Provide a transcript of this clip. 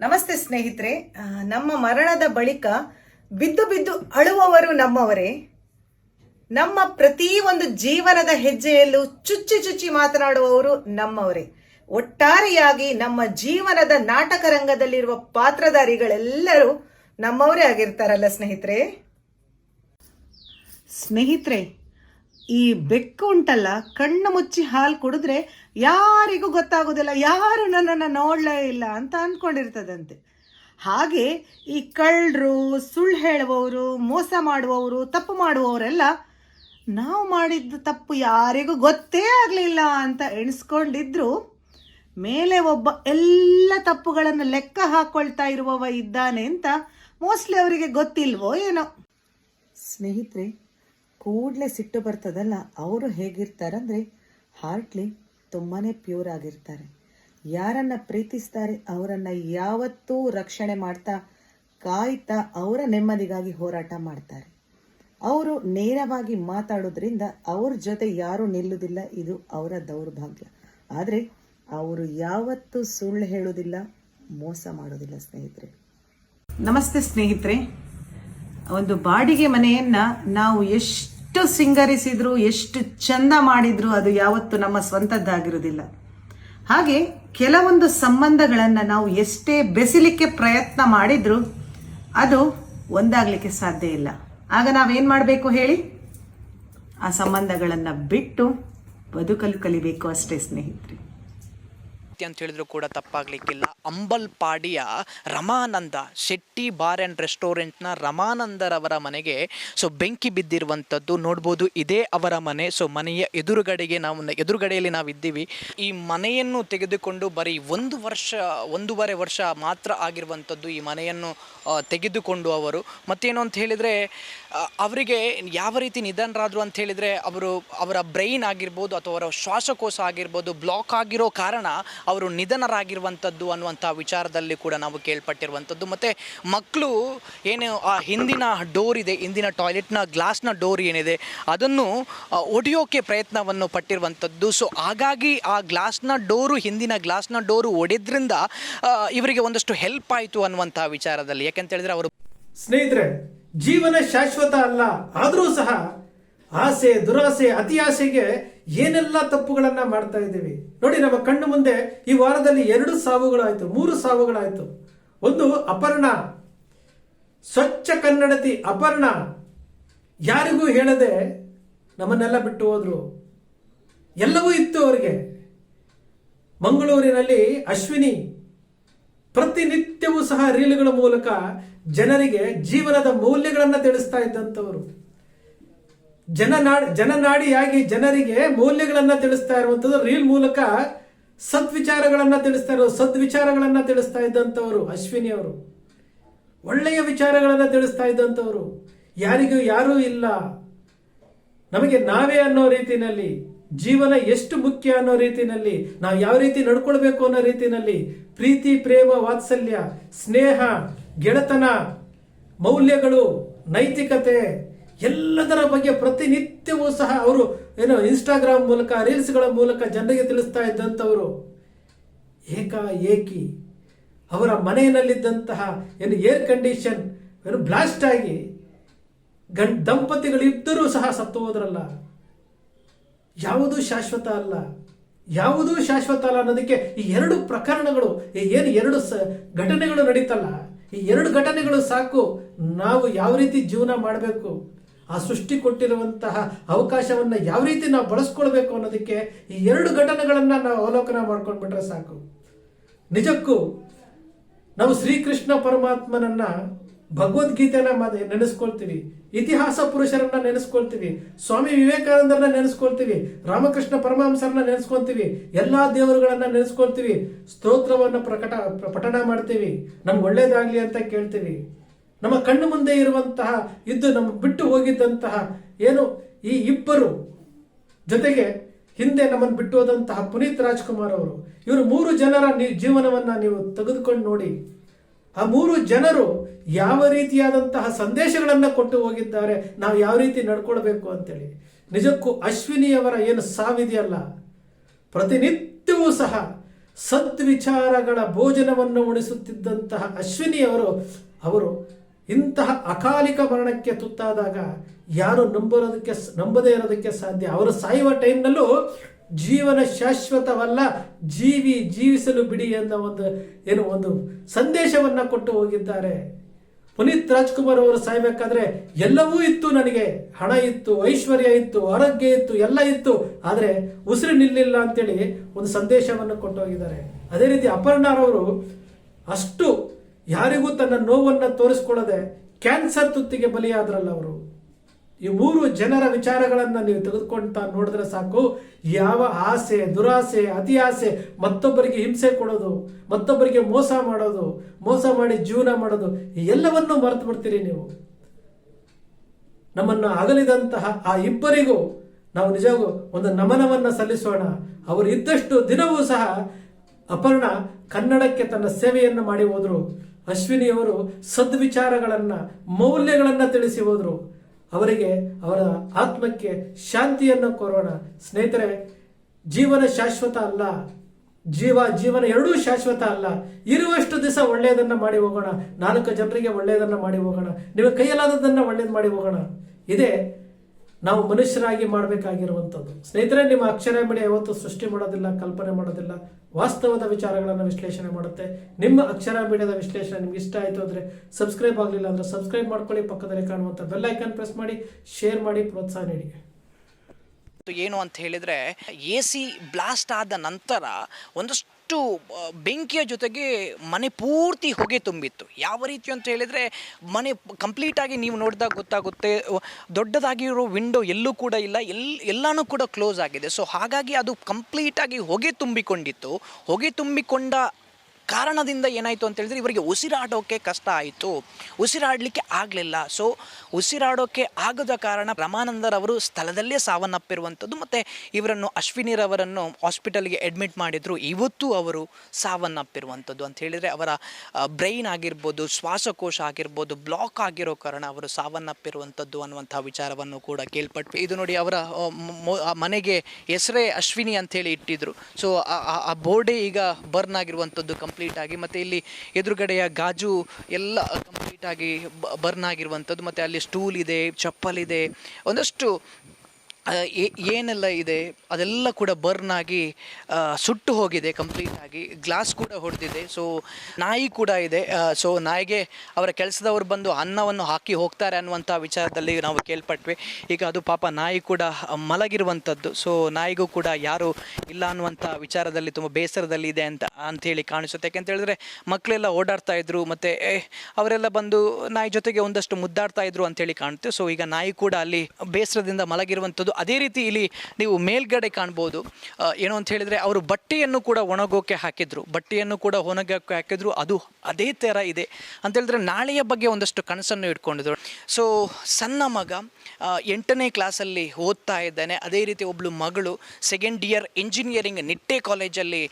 ನಮಸ್ತೆ ಸ್ನೇಹಿತರೆ. ನಮ್ಮ ಮರಣದ ಬಳಿಕ ಬಿದ್ದು ಬಿದ್ದು ಅಳುವವರು ನಮ್ಮವರೇ. ನಮ್ಮ ಪ್ರತಿ ಒಂದು ಜೀವನದ ಹೆಜ್ಜೆಯಲ್ಲೂ ಚುಚ್ಚಿ ಚುಚ್ಚಿ ಮಾತನಾಡುವವರು ನಮ್ಮವರೇ. ಒಟ್ಟಾರೆಯಾಗಿ ನಮ್ಮ ಜೀವನದ ನಾಟಕ ರಂಗದಲ್ಲಿರುವ ಪಾತ್ರಧಾರಿಗಳೆಲ್ಲರೂ ನಮ್ಮವರೇ ಆಗಿರ್ತಾರಲ್ಲ ಸ್ನೇಹಿತರೆ. ಸ್ನೇಹಿತರೆ ಈ ಬೆಕ್ಕು ಉಂಟಲ್ಲ, ಕಣ್ಣು ಮುಚ್ಚಿ ಹಾಲು ಕುಡಿದ್ರೆ ಯಾರಿಗೂ ಗೊತ್ತಾಗೋದಿಲ್ಲ, ಯಾರು ನನ್ನನ್ನು ನೋಡಲೇ ಇಲ್ಲ ಅಂತ ಅಂದ್ಕೊಂಡಿರ್ತದಂತೆ ಹಾಗೆ ಈ ಕಳ್ಳರು, ಸುಳ್ಳು ಹೇಳುವವರು, ಮೋಸ ಮಾಡುವವರು, ತಪ್ಪು ಮಾಡುವವರೆಲ್ಲ ನಾವು ಮಾಡಿದ್ದ ತಪ್ಪು ಯಾರಿಗೂ ಗೊತ್ತೇ ಆಗಲಿಲ್ಲ ಅಂತ ಎಣಿಸ್ಕೊಂಡಿದ್ರು. ಮೇಲೆ ಒಬ್ಬ ಎಲ್ಲ ತಪ್ಪುಗಳನ್ನು ಲೆಕ್ಕ ಹಾಕೊಳ್ತಾ ಇರುವವ ಇದ್ದಾನೆ ಅಂತ ಮೋಸ್ಟ್ಲಿ ಅವರಿಗೆ ಗೊತ್ತಿಲ್ವೋ ಏನೋ. ಸ್ನೇಹಿತರೆ ಕೂಡಲೇ ಸಿಟ್ಟು ಬರ್ತದಲ್ಲ, ಅವರು ಹೇಗಿರ್ತಾರಂದರೆ ಹಾರ್ಟ್ಲಿ ತುಂಬಾ ಪ್ಯೂರ್ ಆಗಿರ್ತಾರೆ. ಯಾರನ್ನ ಪ್ರೀತಿಸ್ತಾರೆ, ಅವರನ್ನ ಯಾವತ್ತೂ ರಕ್ಷಣೆ ಮಾಡ್ತಾ, ಕಾಯ್ತಾ ಅವರ ನೆಮ್ಮದಿಗಾಗಿ ಹೋರಾಟ ಮಾಡ್ತಾರೆ. ಅವರು ನೇರವಾಗಿ ಮಾತಾಡೋದ್ರಿಂದ ಅವ್ರ ಜೊತೆ ಯಾರೂ ನಿಲ್ಲುವುದಿಲ್ಲ ಇದು ಅವರ ದೌರ್ಭಾಗ್ಯ. ಆದರೆ ಅವರು ಯಾವತ್ತೂ ಸುಳ್ಳು ಹೇಳೋದಿಲ್ಲ, ಮೋಸ ಮಾಡೋದಿಲ್ಲ, ಸ್ನೇಹಿತರೆ. ನಮಸ್ತೆ ಸ್ನೇಹಿತರೆ. ಒಂದು ಬಾಡಿಗೆ ಮನೆಯನ್ನ ನಾವು ಎಷ್ಟು ಸಿಂಗರಿಸಿದ್ರು, ಎಷ್ಟು ಚಂದ ಮಾಡಿದ್ರು, ಅದು ಯಾವತ್ತು ನಮ್ಮ ಸ್ವಂತದ್ದಾಗಿರುವುದಿಲ್ಲ. ಹಾಗೆ ಕೆಲವೊಂದು ಸಂಬಂಧಗಳನ್ನು ನಾವು ಎಷ್ಟೇ ಬೆಸಿಲಿಕ್ಕೆ ಪ್ರಯತ್ನ ಮಾಡಿದ್ರು ಅದು ಒಂದಾಗಲಿಕ್ಕೆ ಸಾಧ್ಯ ಇಲ್ಲ. ಆಗ ನಾವೇನು ಮಾಡಬೇಕು ಹೇಳಿ? ಆ ಸಂಬಂಧಗಳನ್ನು ಬಿಟ್ಟು ಬದುಕಲು ಕಲಿಬೇಕು ಅಷ್ಟೇ ಸ್ನೇಹಿತರೆ. ಅಂತ ಹೇಳಿದ್ರು ಕೂಡ ತಪ್ಪಾಗ್ಲಿಕ್ಕಿಲ್ಲ. ಅಂಬಲ್ಪಾಡಿಯ ರಮಾನಂದ, ಶೆಟ್ಟಿ ಬಾರ್ ಆ್ಯಂಡ್ ರೆಸ್ಟೋರೆಂಟ್ನ ರಮಾನಂದರವರ ಮನೆಗೆ, ಸೊ ಬೆಂಕಿ ಬಿದ್ದಿರುವಂಥದ್ದು ನೋಡ್ಬೋದು. ಇದೇ ಅವರ ಮನೆ. ಸೊ ಮನೆಯ ಎದುರುಗಡೆಗೆ ನಾವು ಎದುರುಗಡೆಯಲ್ಲಿ ನಾವು ಇದ್ದೀವಿ ಈ ಮನೆಯನ್ನು ತೆಗೆದುಕೊಂಡು ಬರೀ ಒಂದು ವರ್ಷ, ಒಂದೂವರೆ ವರ್ಷ ಮಾತ್ರ ಆಗಿರುವಂಥದ್ದು ಈ ಮನೆಯನ್ನು ತೆಗೆದುಕೊಂಡು ಅವರು. ಮತ್ತೇನು ಅಂತ ಹೇಳಿದರೆ ಅವರಿಗೆ ಯಾವ ರೀತಿ ನಿಧನರಾದರು ಅಂತ ಹೇಳಿದರೆ, ಅವರು ಅವರ ಬ್ರೈನ್ ಆಗಿರ್ಬೋದು ಅಥವಾ ಅವರ ಶ್ವಾಸಕೋಶ ಆಗಿರ್ಬೋದು, ಬ್ಲಾಕ್ ಆಗಿರೋ ಕಾರಣ ಅವರು ನಿಧನರಾಗಿರುವಂಥದ್ದು ಅನ್ನುವಂಥ ವಿಚಾರದಲ್ಲಿ ಕೂಡ ನಾವು ಕೇಳ್ಪಟ್ಟಿರುವಂಥದ್ದು. ಮತ್ತು ಮಕ್ಕಳು ಏನು, ಆ ಹಿಂದಿನ ಡೋರ್ ಇದೆ, ಹಿಂದಿನ ಟಾಯ್ಲೆಟ್ನ, ಗ್ಲಾಸ್ನ ಡೋರ್ ಏನಿದೆ, ಅದನ್ನು ಒಡೆಯೋಕೆ ಪ್ರಯತ್ನವನ್ನು ಪಟ್ಟಿರುವಂಥದ್ದು. ಸೊ, ಹಾಗಾಗಿ ಆ ಗ್ಲಾಸ್ನ ಡೋರು, ಹಿಂದಿನ ಗ್ಲಾಸ್ನ ಡೋರು ಒಡೆದ್ರಿಂದ ಇವರಿಗೆ ಒಂದಷ್ಟು ಹೆಲ್ಪ್ ಆಯಿತು ಅನ್ನುವಂಥ ವಿಚಾರದಲ್ಲಿ. ಯಾಕೆಂತ ಹೇಳಿದ್ರೆ ಅವರು ಸ್ನೇಹಿತರೆ, ಜೀವನ ಶಾಶ್ವತ ಅಲ್ಲ, ಆದರೂ ಸಹ ಆಸೆ, ದುರಾಸೆ, ಅತಿ ಆಸೆಗೆ ಏನೆಲ್ಲ ತಪ್ಪುಗಳನ್ನ ಮಾಡ್ತಾ ಇದ್ದೀವಿ? ನೋಡಿ, ನಮ್ಮ ಕಣ್ಣು ಮುಂದೆ ಈ ವಾರದಲ್ಲಿ ಎರಡು ಸಾವುಗಳಾಯ್ತು, ಮೂರು ಸಾವುಗಳಾಯ್ತು. ಒಂದು ಅಪರ್ಣ. ಸ್ವಚ್ಛ ಕನ್ನಡತಿ ಅಪರ್ಣ. ಯಾರಿಗೂ ಹೇಳದೆ ನಮ್ಮನ್ನೆಲ್ಲ ಬಿಟ್ಟು ಹೋದ್ರು. ಎಲ್ಲವೂ ಇತ್ತು ಅವರಿಗೆ. ಮಂಗಳೂರಿನಲ್ಲಿ ಅಶ್ವಿನಿ. ಪ್ರತಿನಿತ್ಯವೂ ಸಹ ರೀಲ್ಗಳ ಮೂಲಕ ಜನರಿಗೆ ಜೀವನದ ಮೌಲ್ಯಗಳನ್ನು ತಿಳಿಸ್ತಾ ಇದ್ದಂಥವರು. ಜನನಾಡ್, ಜನನಾಡಿಯಾಗಿ ಜನರಿಗೆ ಮೌಲ್ಯಗಳನ್ನ ತಿಳಿಸ್ತಾ ಇರುವಂಥದ್ದು ರೀಲ್ ಮೂಲಕ ಸದ್ವಿಚಾರಗಳನ್ನ ತಿಳಿಸ್ತಾ ಇರೋ ಸದ್ವಿಚಾರಗಳನ್ನ ತಿಳಿಸ್ತಾ ಇದ್ದಂಥವರು ಅಶ್ವಿನಿ ಅವರು. ಒಳ್ಳೆಯ ವಿಚಾರಗಳನ್ನ ತಿಳಿಸ್ತಾ ಇದ್ದಂಥವರು. ಯಾರಿಗೂ ಯಾರೂ ಇಲ್ಲ. ನಮಗೆ ನಾವೇ ಅನ್ನೋ ರೀತಿಯಲ್ಲಿ ಜೀವನ ಎಷ್ಟು ಮುಖ್ಯ ಅನ್ನೋ ರೀತಿಯಲ್ಲಿ ನಾವು ಯಾವ ರೀತಿ ನಡ್ಕೊಳ್ಬೇಕು ಅನ್ನೋ ರೀತಿಯಲ್ಲಿ ಪ್ರೀತಿ, ಪ್ರೇಮ, ವಾತ್ಸಲ್ಯ, ಸ್ನೇಹ, ಗೆಳೆತನ, ಮೌಲ್ಯಗಳು, ನೈತಿಕತೆ ಎಲ್ಲದರ ಬಗ್ಗೆ ಪ್ರತಿನಿತ್ಯವೂ ಸಹ ಅವರು ಏನು ಇನ್ಸ್ಟಾಗ್ರಾಮ್ ಮೂಲಕ ರೀಲ್ಸ್ಗಳ ಮೂಲಕ ಜನರಿಗೆ ತಿಳಿಸ್ತಾ ಇದ್ದಂಥವರು ಏಕಾಏಕಿ. ಅವರ ಮನೆಯಲ್ಲಿದ್ದಂತಹ ಏನು ಏರ್ ಕಂಡೀಷನ್ ಏನು ಬ್ಲಾಸ್ಟ್ ಆಗಿ ಗಂ ದಂಪತಿಗಳಿಬ್ಬರೂ ಸಹ ಸತ್ತು ಹೋದ್ರಲ್ಲ. ಯಾವುದೂ ಶಾಶ್ವತ ಅಲ್ಲ. ಯಾವುದೂ ಶಾಶ್ವತ ಅಲ್ಲ ಅನ್ನೋದಕ್ಕೆ ಈ ಎರಡು ಪ್ರಕರಣಗಳು, ಈ ಏನು ಎರಡು ಸ ಘಟನೆಗಳು ನಡೀತಲ್ಲ, ಈ ಎರಡು ಘಟನೆಗಳು ಸಾಕು. ನಾವು ಯಾವ ರೀತಿ ಜೀವನ ಮಾಡಬೇಕು? ಆ ಸೃಷ್ಟಿ ಕೊಟ್ಟಿರುವಂತಹ ಅವಕಾಶವನ್ನ ಯಾವ ರೀತಿ ನಾವು ಬಳಸ್ಕೊಳ್ಬೇಕು ಅನ್ನೋದಕ್ಕೆ ಈ ಎರಡು ಘಟನೆಗಳನ್ನು ನಾವು ಅವಲೋಕನ ಮಾಡ್ಕೊಂಡ್ಬಿಟ್ರೆ ಸಾಕು. ನಿಜಕ್ಕೂ ನಾವು ಶ್ರೀಕೃಷ್ಣ ಪರಮಾತ್ಮನನ್ನ ಭಗವದ್ಗೀತೆನ ನೆನೆಸ್ಕೊಳ್ತೀವಿ, ಇತಿಹಾಸ ಪುರುಷರನ್ನ ನೆನೆಸ್ಕೊಳ್ತೀವಿ, ಸ್ವಾಮಿ ವಿವೇಕಾನಂದರನ್ನ ನೆನೆಸ್ಕೊಳ್ತೀವಿ, ರಾಮಕೃಷ್ಣ ಪರಮಹಂಸರನ್ನ ನೆನೆಸ್ಕೊಳ್ತೀವಿ, ಎಲ್ಲಾ ದೇವರುಗಳನ್ನ ನೆನೆಸ್ಕೊಳ್ತೀವಿ, ಸ್ತೋತ್ರವನ್ನ ಪ್ರಕಟ ಪ್ರ- ಪಠಣ ಮಾಡ್ತೀವಿ, ನಮ್ಗೆ ಒಳ್ಳೇದಾಗ್ಲಿ ಅಂತ ಕೇಳ್ತೀವಿ. ನಮ್ಮ ಕಣ್ಣು ಮುಂದೆ ಇರುವಂತಹ ಇದ್ದು ನಮ್ಮ ಬಿಟ್ಟು ಹೋಗಿದ್ದಂತಹ ಏನು ಈ ಇಬ್ಬರು ಜೊತೆಗೆ ಹಿಂದೆ ನಮ್ಮನ್ನು ಬಿಟ್ಟು ಹೋದಂತಹ ಪುನೀತ್ ರಾಜ್ಕುಮಾರ್ ಅವರು, ಇವರು ಮೂರು ಜನರ ನಿ- ಜೀವನವನ್ನ ನೀವು ತೆಗೆದುಕೊಂಡು ನೋಡಿ, ಆ ಮೂರು ಜನರು ಯಾವ ರೀತಿಯಾದಂತಹ ಸಂದೇಶಗಳನ್ನು ಕೊಟ್ಟು ಹೋಗಿದ್ದಾರೆ, ನಾವು ಯಾವ ರೀತಿ ನಡ್ಕೊಳ್ಬೇಕು ಅಂತೇಳಿ. ನಿಜಕ್ಕೂ ಅಶ್ವಿನಿಯವರ ಏನು ಸಾವಿದೆಯಲ್ಲ, ಪ್ರತಿನಿತ್ಯವೂ ಸಹ ಸದ್ವಿಚಾರಗಳ ಭೋಜನವನ್ನು ಉಣಿಸುತ್ತಿದ್ದಂತಹ ಅಶ್ವಿನಿಯವರು ಅವರು ಇಂತಹ ಅಕಾಲಿಕ ಮರಣಕ್ಕೆ ತುತ್ತಾದಾಗ ಯಾರು ನಂಬರೋದಕ್ಕೆ ನಂಬದೇ ಇರೋದಕ್ಕೆ ಸಾಧ್ಯ? ಅವರು ಸಾಯುವ ಟೈಮ್ನಲ್ಲೂ ಜೀವನ ಶಾಶ್ವತವಲ್ಲ, ಜೀವಿ ಜೀವಿಸಲು ಬಿಡಿ ಅನ್ನೋ ಒಂದು ಏನು ಒಂದು ಸಂದೇಶವನ್ನ ಕೊಟ್ಟು ಹೋಗಿದ್ದಾರೆ. ಪುನೀತ್ ರಾಜ್ಕುಮಾರ್ ಅವರು ಸಾಯ್ಬೇಕಾದ್ರೆ ಎಲ್ಲವೂ ಇತ್ತು ನನಗೆ. ಹಣ ಇತ್ತು, ಐಶ್ವರ್ಯ ಇತ್ತು, ಆರೋಗ್ಯ ಇತ್ತು, ಎಲ್ಲ ಇತ್ತು. ಆದರೆ ಉಸಿರು ನಿಲ್ಲಿಲ್ಲ ಅಂತೇಳಿ ಒಂದು ಸಂದೇಶವನ್ನು ಕೊಟ್ಟು ಹೋಗಿದ್ದಾರೆ. ಅದೇ ರೀತಿ ಅಪರ್ಣಾರವರು ಅಷ್ಟು ಯಾರಿಗೂ ತನ್ನ ನೋವನ್ನ ತೋರಿಸ್ಕೊಳ್ಳದೆ ಕ್ಯಾನ್ಸರ್ ತುತ್ತಿಗೆ ಬಲಿಯಾದ್ರಲ್ಲ ಅವರು. ಈ ಮೂರು ಜನರ ವಿಚಾರಗಳನ್ನು ನೀವು ತೆಗೆದುಕೊಂತ ನೋಡಿದ್ರೆ ಸಾಕು, ಯಾವ ಆಸೆ, ದುರಾಸೆ ಅತಿ ಆಸೆ ಮತ್ತೊಬ್ಬರಿಗೆ ಹಿಂಸೆ ಕೊಡೋದು, ಮತ್ತೊಬ್ಬರಿಗೆ ಮೋಸ ಮಾಡೋದು, ಮೋಸ ಮಾಡಿ ಜೀವನ ಮಾಡೋದು, ಎಲ್ಲವನ್ನೂ ಮರೆತು ಬಿಡ್ತೀರಿ ನೀವು. ನಮ್ಮನ್ನು ಅಗಲಿದಂತಹ ಆ ಇಬ್ಬರಿಗೂ ನಾವು ನಿಜವಾಗೂ ಒಂದು ನಮನವನ್ನ ಸಲ್ಲಿಸೋಣ. ಅವರು ಇದ್ದಷ್ಟು ದಿನವೂ ಸಹ ಅಪರ್ಣ ಕನ್ನಡಕ್ಕೆ ತನ್ನ ಸೇವೆಯನ್ನು ಮಾಡಿ ಹೋದ್ರು. ಅಶ್ವಿನಿಯವರು ಸದ್ವಿಚಾರಗಳನ್ನು, ಮೌಲ್ಯಗಳನ್ನು ತಿಳಿಸಿ ಹೋದರು. ಅವರಿಗೆ ಅವರ ಆತ್ಮಕ್ಕೆ ಶಾಂತಿಯನ್ನು ಕೋರೋಣ ಸ್ನೇಹಿತರೆ, ಜೀವನ ಶಾಶ್ವತ ಅಲ್ಲ. ಜೀವ, ಜೀವನ ಎರಡೂ ಶಾಶ್ವತ ಅಲ್ಲ. ಇರುವಷ್ಟು ದಿವಸ ಒಳ್ಳೆಯದನ್ನ ಮಾಡಿ ಹೋಗೋಣ. ನಾಲ್ಕು ಜನರಿಗೆ ಒಳ್ಳೆಯದನ್ನ ಮಾಡಿ ಹೋಗೋಣ. ನಿಮ್ಮ ಕೈಯಲ್ಲಾದದ್ದನ್ನು ಒಳ್ಳೇದು ಮಾಡಿ ಹೋಗೋಣ. ಇದೇ ನಾವು ಮನುಷ್ಯರಾಗಿ ಮಾಡಬೇಕಾಗಿರುವಂಥದ್ದು. ಸ್ನೇಹಿತರೆ, ನಿಮ್ಮ ಅಕ್ಷರ ಮೀಡಿಯಾ ಯಾವತ್ತೂ ಸೃಷ್ಟಿ ಮಾಡೋದಿಲ್ಲ, ಕಲ್ಪನೆ ಮಾಡೋದಿಲ್ಲ, ವಾಸ್ತವದ ವಿಚಾರಗಳನ್ನು ವಿಶ್ಲೇಷಣೆ ಮಾಡುತ್ತೆ. ನಿಮ್ಮ ಅಕ್ಷರ ವಿಶ್ಲೇಷಣೆ ನಿಮ್ಗೆ ಇಷ್ಟ ಆಯಿತು ಅಂದರೆ ಸಬ್ಸ್ಕ್ರೈಬ್ ಆಗಲಿಲ್ಲ ಅಂದರೆ ಸಬ್ಸ್ಕ್ರೈಬ್ ಮಾಡ್ಕೊಳ್ಳಿ, ಪಕ್ಕದಲ್ಲಿ ಕಾಣುವಂಥ ಬೆಲ್ ಐಕನ್ ಪ್ರೆಸ್ ಮಾಡಿ, ಶೇರ್ ಮಾಡಿ, ಪ್ರೋತ್ಸಾಹ ನೀಡಿ. ಏನು ಅಂತ ಹೇಳಿದರೆ, ಎ ಸಿ ಬ್ಲಾಸ್ಟ್ ಆದ ನಂತರ ಒಂದಷ್ಟು ಆ, ಬೆಂಕಿಯ ಜೊತೆಗೆ ಮನೆ ಪೂರ್ತಿ ಹೊಗೆ ತುಂಬಿತ್ತು. ಯಾವ ರೀತಿ ಅಂತ ಹೇಳಿದರೆ ಮನೆ ಕಂಪ್ಲೀಟಾಗಿ ನೀವು ನೋಡಿದಾಗ ಗೊತ್ತಾಗುತ್ತೆ ದೊಡ್ಡದಾಗಿರೋ ವಿಂಡೋ ಎಲ್ಲೂ ಕೂಡ ಇಲ್ಲ ಎಲ್ ಎಲ್ಲನೂ ಕೂಡ ಕ್ಲೋಸ್ ಆಗಿದೆ. ಸೊ ಹಾಗಾಗಿ ಅದು ಕಂಪ್ಲೀಟಾಗಿ ಹೊಗೆ ತುಂಬಿಕೊಂಡಿತ್ತು. ಹೊಗೆ ತುಂಬಿಕೊಂಡ ಕಾರಣದಿಂದ ಏನಾಯಿತು ಅಂತ ಹೇಳಿದ್ರೆ ಇವರಿಗೆ ಉಸಿರಾಡೋಕ್ಕೆ ಕಷ್ಟ ಆಯಿತು. ಉಸಿರಾಡಲಿಕ್ಕೆ ಆಗಲಿಲ್ಲ. ಸೊ ಉಸಿರಾಡೋಕ್ಕೆ ಆಗದ ಕಾರಣ ರಮಾನಂದರವರು ಸ್ಥಳದಲ್ಲೇ ಸಾವನ್ನಪ್ಪಿರುವಂಥದ್ದು ಮತ್ತು ಇವರನ್ನು ಅಶ್ವಿನಿರವರನ್ನು ಹಾಸ್ಪಿಟಲ್ಗೆ ಅಡ್ಮಿಟ್ ಮಾಡಿದ್ರು. ಇವತ್ತು ಅವರು ಸಾವನ್ನಪ್ಪಿರುವಂಥದ್ದು ಅಂತ ಹೇಳಿದರೆ ಅವರ ಬ್ರೈನ್ ಆಗಿರ್ಬೋದು, ಶ್ವಾಸಕೋಶ ಆಗಿರ್ಬೋದು ಬ್ಲಾಕ್ ಆಗಿರೋ ಕಾರಣ ಅವರು ಸಾವನ್ನಪ್ಪಿರುವಂಥದ್ದು ಅನ್ನುವಂಥ ವಿಚಾರವನ್ನು ಕೂಡ ಕೇಳ್ಪಟ್ವಿ. ಇದು ನೋಡಿ ಅವರ ಮನೆಗೆ ಹೆಸರೇ ಅಶ್ವಿನಿ ಅಂತೇಳಿ ಇಟ್ಟಿದ್ರು. ಸೊ ಆ ಬೋರ್ಡೇ ಈಗ ಬರ್ನ್ ಆಗಿರುವಂಥದ್ದು ಕಂಪ್ಲೀಟ್ ಆಗಿ ಮತ್ತು ಇಲ್ಲಿ ಎದುರುಗಡೆಯ ಗಾಜು ಎಲ್ಲ ಕಂಪ್ಲೀಟ್ ಆಗಿ ಬರ್ನ್ ಆಗಿರುವಂಥದ್ದು, ಮತ್ತು ಅಲ್ಲಿ ಸ್ಟೂಲ್ ಇದೆ, ಚಪ್ಪಲ್ ಇದೆ, ಒಂದಷ್ಟು ಏನೆಲ್ಲ ಇದೆ? ಅದೆಲ್ಲ ಕೂಡ ಬರ್ನ್ ಆಗಿ ಸುಟ್ಟು ಹೋಗಿದೆ ಕಂಪ್ಲೀಟ್ ಆಗಿ. ಗ್ಲಾಸ್ ಕೂಡ ಹೊಡೆದಿದೆ. ಸೊ ನಾಯಿ ಕೂಡ ಇದೆ. ಸೊ ನಾಯಿಗೆ ಅವರ ಕೆಲಸದವರು ಬಂದು ಅನ್ನವನ್ನು ಹಾಕಿ ಹೋಗ್ತಾರೆ ಅನ್ನುವಂಥ ವಿಚಾರದಲ್ಲಿ ನಾವು ಕೇಳ್ಪಟ್ವಿ. ಈಗ ಅದು ಪಾಪ ನಾಯಿ ಕೂಡ ಮಲಗಿರುವಂಥದ್ದು ಸೊ ನಾಯಿಗೂ ಕೂಡ ಯಾರು ಇಲ್ಲ ಅನ್ನುವಂಥ ವಿಚಾರದಲ್ಲಿ ತುಂಬ ಬೇಸರದಲ್ಲಿ ಇದೆ ಅಂತ ಅಂಥೇಳಿ ಕಾಣಿಸುತ್ತೆ. ಯಾಕೆಂತ ಹೇಳಿದ್ರೆ ಮಕ್ಕಳೆಲ್ಲ ಓಡಾಡ್ತಾ ಇದ್ರು, ಮತ್ತು ಅವರೆಲ್ಲ ಬಂದು ನಾಯಿ ಜೊತೆಗೆ ಒಂದಷ್ಟು ಮುದ್ದಾಡ್ತಾ ಇದ್ರು ಅಂತೇಳಿ ಕಾಣುತ್ತೆ. ಸೊ ಈಗ ನಾಯಿ ಕೂಡ ಅಲ್ಲಿ ಬೇಸರದಿಂದ ಮಲಗಿರುವಂಥದ್ದು ಅದೇ ರೀತಿ ಇಲ್ಲಿ ನೀವು ಮೇಲ್ಗಡೆ ಕಾಣ್ಬೋದು. ಏನು ಅಂತ ಹೇಳಿದರೆ ಅವರು ಬಟ್ಟೆಯನ್ನು ಕೂಡ ಒಣಗೋಕೆ ಹಾಕಿದ್ರು. ಬಟ್ಟೆಯನ್ನು ಕೂಡ ಒಣಗೋಕೆ ಹಾಕಿದ್ರು. ಅದು ಅದೇ ಥರ ಇದೆ. ಅಂತ ಹೇಳಿದ್ರೆ ನಾಳೆಯ ಬಗ್ಗೆ ಒಂದಷ್ಟು ಕನಸನ್ನು ಇಟ್ಕೊಂಡಿದ್ರು. ಸೊ ಸಣ್ಣ ಮಗ ಎಂಟನೇ ಕ್ಲಾಸಲ್ಲಿ ಓದ್ತಾ ಇದ್ದಾನೆ. ಅದೇ ರೀತಿ ಒಬ್ಬಳು ಮಗಳು ಸೆಕೆಂಡ್ ಇಯರ್ ಇಂಜಿನಿಯರಿಂಗ್ ನಿಟ್ಟೆ ಕಾಲೇಜಲ್ಲಿ